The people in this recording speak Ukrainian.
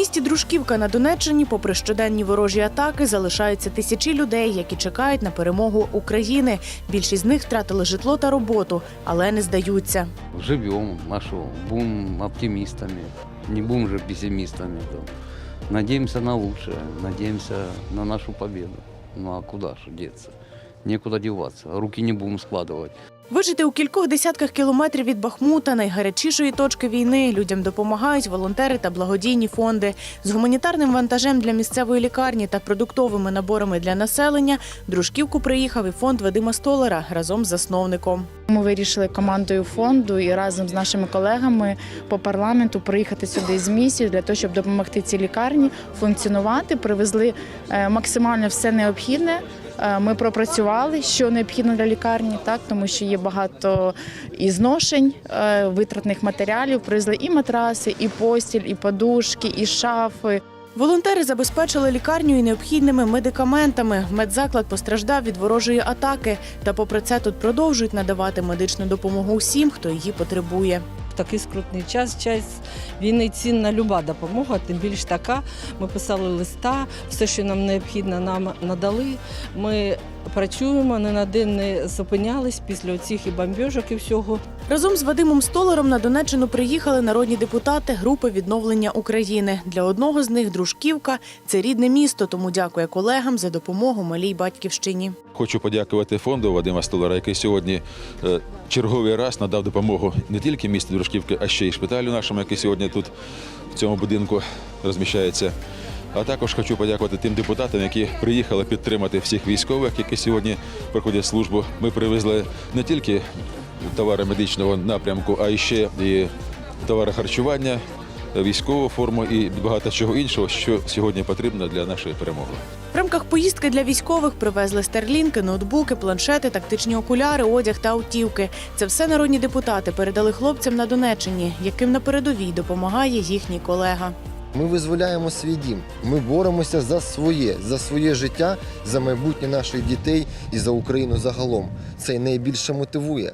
місті Дружківка на Донеччині, попри щоденні ворожі атаки, залишаються тисячі людей, які чекають на перемогу України. Більшість з них втратили житло та роботу, але не здаються. Живем, а что, будем оптимистами, не будем же пессимистами. там. Надеемся на лучшее, надеемся на нашу победу. Ну а куда же деться? Некуда деваться, руки не будем складывать. Вижити у кількох десятках кілометрів від Бахмута, найгарячішої точки війни, людям допомагають волонтери та благодійні фонди. З гуманітарним вантажем для місцевої лікарні та продуктовими наборами для населення Дружківку приїхав і фонд Вадима Столера разом з засновником. Ми вирішили командою фонду і разом з нашими колегами по парламенту приїхати сюди з місією для того, щоб допомогти цій лікарні функціонувати. Привезли е, максимально все необхідне. Е, Ми пропрацювали, що необхідно для лікарні, так тому що є багато і зношень е, витратних матеріалів. Привезли і матраси, і постіль, і подушки, і шафи. Волонтери забезпечили лікарню і необхідними медикаментами. Медзаклад постраждав від ворожої атаки. Та попри це тут продовжують надавати медичну допомогу усім, хто її потребує. Такий скрутний час, час війни цінна люба допомога, тим більш така. Ми писали листа, все, що нам необхідно, нам надали. Ми працюємо, не на день не зупинялись після цих і бомбіжок, і всього. Разом з Вадимом Столаром на Донеччину приїхали народні депутати групи відновлення України. Для одного з них Дружківка це рідне місто, тому дякує колегам за допомогу малій батьківщині. Хочу подякувати фонду Вадима Столара, який сьогодні е, черговий раз надав допомогу не тільки місту Дружківки, а ще й шпиталю нашому, який сьогодні тут в цьому будинку розміщається. А також хочу подякувати тим депутатам, які приїхали підтримати всіх військових, які сьогодні проходять службу. Ми привезли не тільки товари медичного напрямку, а ще і товари харчування, військову форму і багато чого іншого, що сьогодні потрібно для нашої перемоги. В рамках поїздки для військових привезли старлінки, ноутбуки, планшети, тактичні окуляри, одяг та автівки. Це все народні депутати передали хлопцям на Донеччині, яким на передовій допомагає їхній колега. Ми визволяємо свій дім. Ми боремося за своє, за своє життя, за майбутнє наших дітей і за Україну загалом. Це найбільше мотивує.